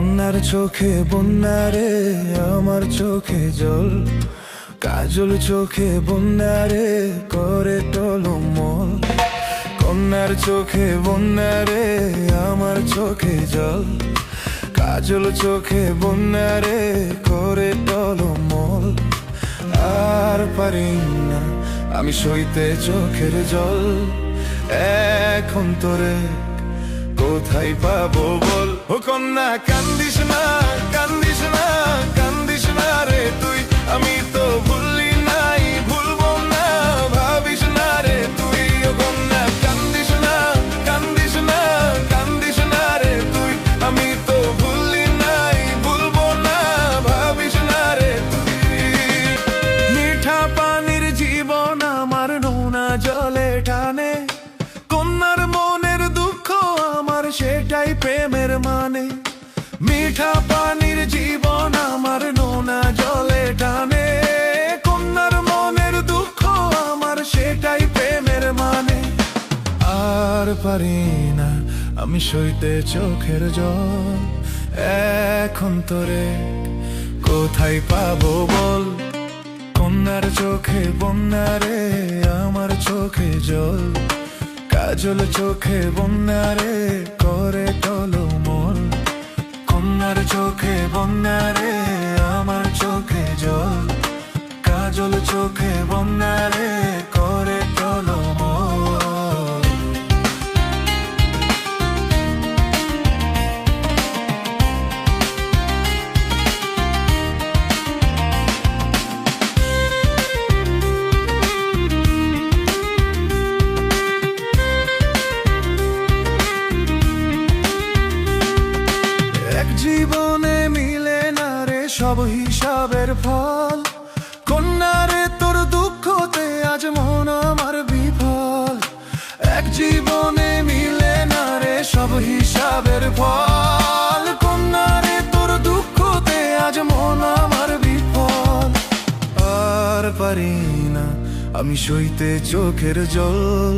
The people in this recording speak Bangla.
চোখে বন্যারে, আমার চোখে জল। কাজল চোখে বন্যা রে করে টলমল কন্যার চোখে বন্যারে, আমার চোখে জল। কাজল চোখে বন্যা রে করে টলমল আর পারি না, আমি সইতে চোখের জল। এখন তোরে কোথায় পাবো বল? ও কন্যা, কান্দিস না কান্দিস না কান্দিস না রে তুই। আমি তো ভুললি নাই, ভুলবো না, ভাবিস না রে তুই। ও কন্যা, কান্দিস না কান্দিস না কান্দিস না রে তুই। আমি তো ভুললি নাই, ভুলবো না, ভাবিস না রে তুই। মিঠা পানির জীবন আমার নোনা জলে টানে। প্রেমের মানে। মিঠা পানির জীবন আমার নোনা জলে টানে। কন্যার মনের দুঃখ আমার সেটাই প্রেমের মানে। আর পারি না আমি সইতে চোখের জল। এখন তোরে কোথায় পাবো বল? কন্যার চোখে বন্যা রে, আমার চোখে জল। কাজল চোখে বন্যা সব হিসাবের ফল। কন্যারে, তোর দুঃখতে আজ মন আমার বিফল। এক জীবনে মিলে না রে সব হিসাবের ফল। কন্যারে, তোর দুঃখতে আজ মন আমার বিফল। আর পারি না আমি সইতে চোখের জল।